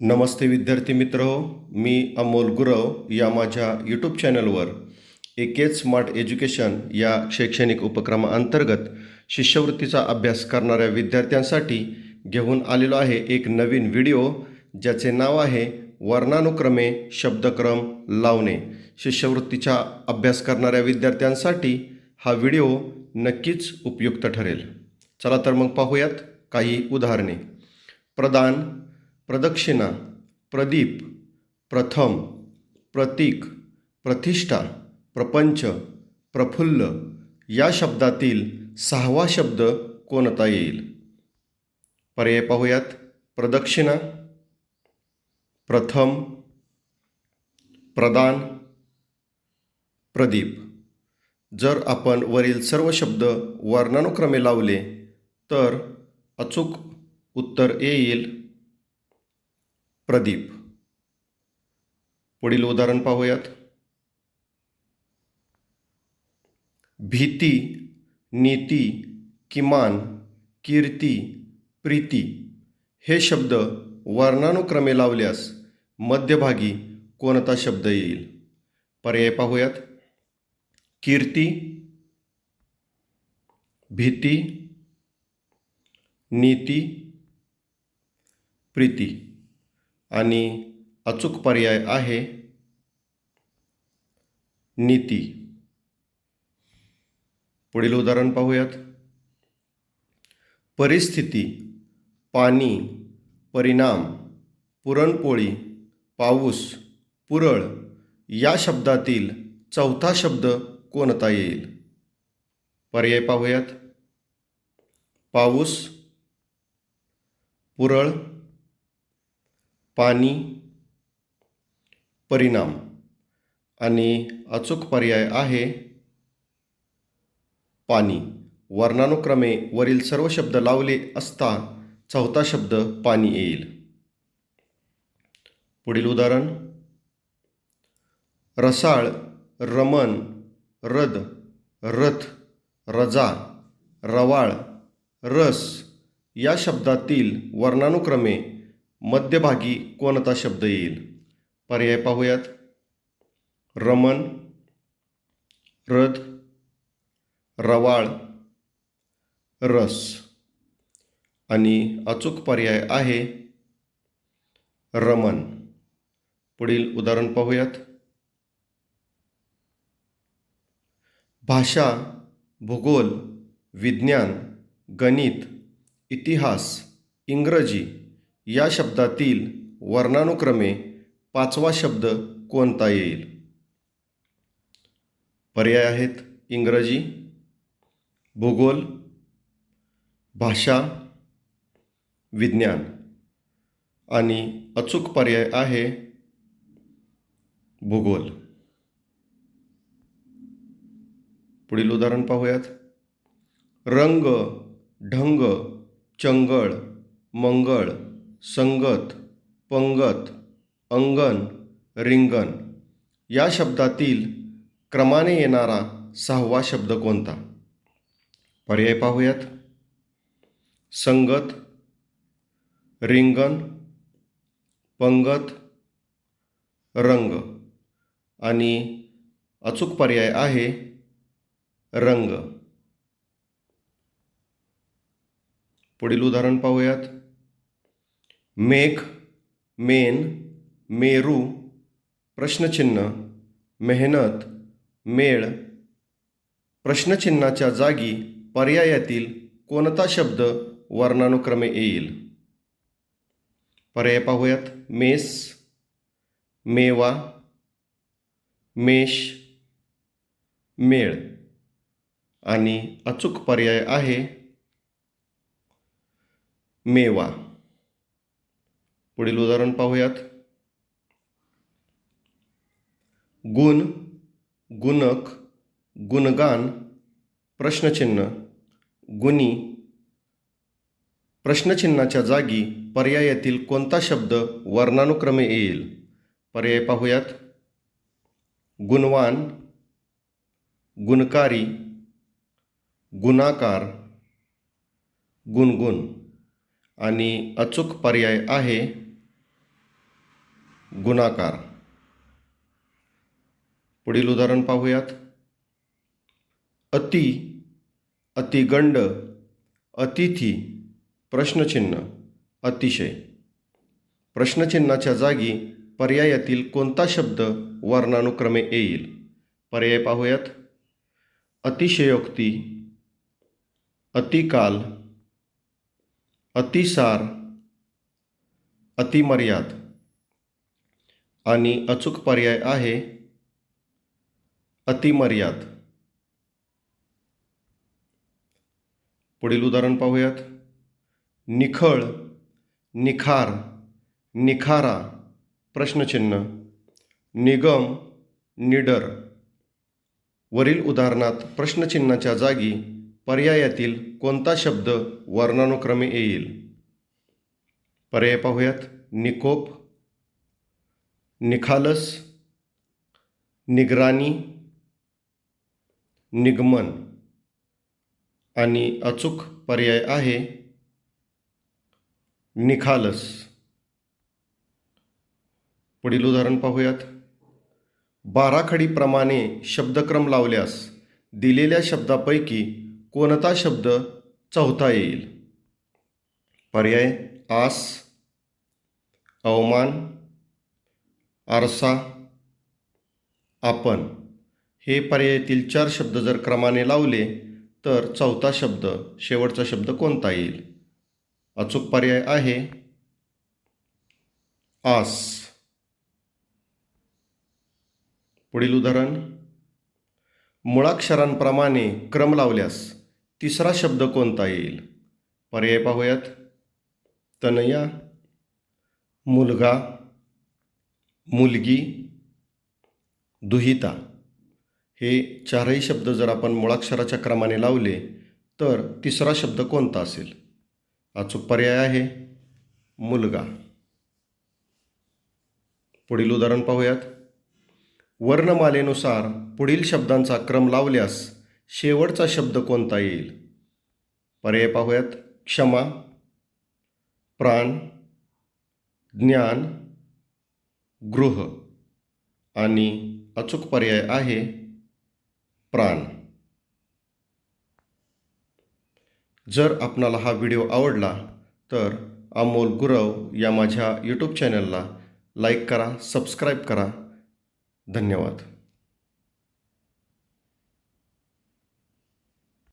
नमस्ते विद्यार्थी मित्र हो मी अमोल गुरव या माझ्या यूट्यूब चॅनलवर एकेच स्मार्ट एज्युकेशन या शैक्षणिक उपक्रमाअंतर्गत शिष्यवृत्तीचा अभ्यास करणाऱ्या विद्यार्थ्यांसाठी घेऊन आलेलो आहे एक नवीन व्हिडिओ ज्याचे नाव आहे वर्णानुक्रमे शब्दक्रम लावणे. शिष्यवृत्तीचा अभ्यास करणाऱ्या विद्यार्थ्यांसाठी हा व्हिडिओ नक्कीच उपयुक्त ठरेल. चला तर मग पाहूयात काही उदाहरणे. प्रदान प्रदक्षिणा प्रदीप प्रथम प्रतीक प्रतिष्ठा प्रपंच प्रफुल्ल या शब्दातील सहावा शब्द कोणता येईल? पर्याय पाहूयात. प्रदक्षिणा प्रथम प्रदान प्रदीप. जर आपण वरील सर्व शब्द वर्णानुक्रमे लावले तर अचूक उत्तर येईल. प्रदीप. पुढील उदाहरण पाहूयात. भीती नीती किमान कीर्ती प्रीती हे शब्द वर्णानुक्रमे लावल्यास मध्यभागी कोणता शब्द येईल? पर्याय पाहूयात. कीर्ती भीती नीती प्रीती. आणि अचूक पर्याय आहे. नीती. पुढील उदाहरण पाहूयात. परिस्थिती पाणी परिणाम पुरणपोळी पाऊस पुरळ या शब्दातील चौथा शब्द कोणता येईल? पर्याय पाहूयात. पाऊस पुरळ पाणी परिणाम. आणि अचूक पर्याय आहे पाणी. वर्णानुक्रमे वरील सर्व शब्द लावले असता चौथा शब्द पाणी येईल. पुढील उदाहरण. रसाळ रमन रद रथ रजा रवाळ रस या शब्दातील वर्णानुक्रमे मध्यभागी कोणता शब्द येईल? पर्याय पाहूयात. रमन रथ रवाळ रस. आणि अचूक पर्याय आहे रमन पुढील उदाहरण पाहूयात. भाषा भूगोल विज्ञान गणित इतिहास इंग्रजी या शब्दातील वर्णानुक्रमे पाचवा शब्द कोणता येईल? पर्याय आहेत इंग्रजी भूगोल भाषा विज्ञान. आणि अचूक पर्याय आहे भूगोल. पुढील उदाहरण पाहूयात. रंग ढंग चंगळ मंगळ. संगत पंगत अंगण रिंगण या शब्दातील क्रमाने येणारा सहावा शब्द कोणता? पर्याय पाहूयात. संगत रिंगण पंगत रंग आणि अचूक पर्याय आहे रंग. पुढील उदाहरण पाहूयात. मेघ मेन मेरू प्रश्नचिन्ह मेहनत मेळ. प्रश्नचिन्हाच्या जागी पर्यायातील कोणता शब्द वर्णानुक्रमे येईल? पर्याय पाहूयात. मेस मेवा मेष मेळ. आणि अचूक पर्याय आहे मेवा. पुढील उदाहरण पाहूयात. गुण गुणक गुणगान प्रश्नचिन्ह गुणी प्रश्नचिन्हाच्या जागी पर्यायातील कोणता शब्द वर्णानुक्रमे येईल? पर्याय पाहूयात. गुणवान गुणकारी गुणाकार गुणगुण आणि अचूक पर्याय आहे. गुणाकार. पुढील उदाहरण पाहूयात. अति अतिगंड अतिथी प्रश्नचिन्ह अतिशय. प्रश्नचिन्हाच्या जागी पर्यायातील कोणता शब्द वर्णानुक्रमे येईल? पर्याय पाहूयात. अतिशयोक्ती अतिकाल अतिसार अतिमर्याद. आणि अचूक पर्याय आहे. अतिमर्याद. पुढील उदाहरण पाहूयात. निखळ निखार निखारा प्रश्नचिन्ह. निगम निडर. वरील उदाहरणात प्रश्नचिन्हाच्या जागी पर्यायातील कोणता शब्द वर्णानुक्रमे येईल? पर्याय पाहूयात. निकोप निखालस निगराणी निगमन आणि अचूक पर्याय आहे. निखालस. पुढील उदाहरण पाहूयात. बाराखडीप्रमाणे शब्दक्रम लावल्यास दिलेल्या शब्दापैकी कोणता शब्द चौथा येईल? पर्याय आस अवमान आरसा आपण. हे पर्यायातील चार शब्द जर क्रमाने लावले तर चौथा शब्द शेवटचा शब्द कोणता येईल? अचूक पर्याय आहे. आस. पुढील उदाहरण. मुळाक्षरांप्रमाणे क्रम लावल्यास तिसरा शब्द कोणता येईल? पर्याय पाहूयात. तनया मुलगा मुलगी दुहिता. हे चारही शब्द जर आपण मुळाक्षराच्या क्रमाने लावले तर तिसरा शब्द कोणता असेल? अचूक पर्याय आहे. मुलगा. पुढील उदाहरण पाहूयात. वर्णमालेनुसार पुढील शब्दांचा क्रम लावल्यास शेवटचा शब्द कोणता येईल? पर्याय पाहूयात. क्षमा. प्राण. ज्ञान. गृह आणि अचूक पर्याय आहे प्राण. जर आपणाला हा व्हिडिओ आवडला तर अमोल गुरव या माझ्या यूट्यूब चॅनलला लाईक करा सबस्क्राईब करा. धन्यवाद.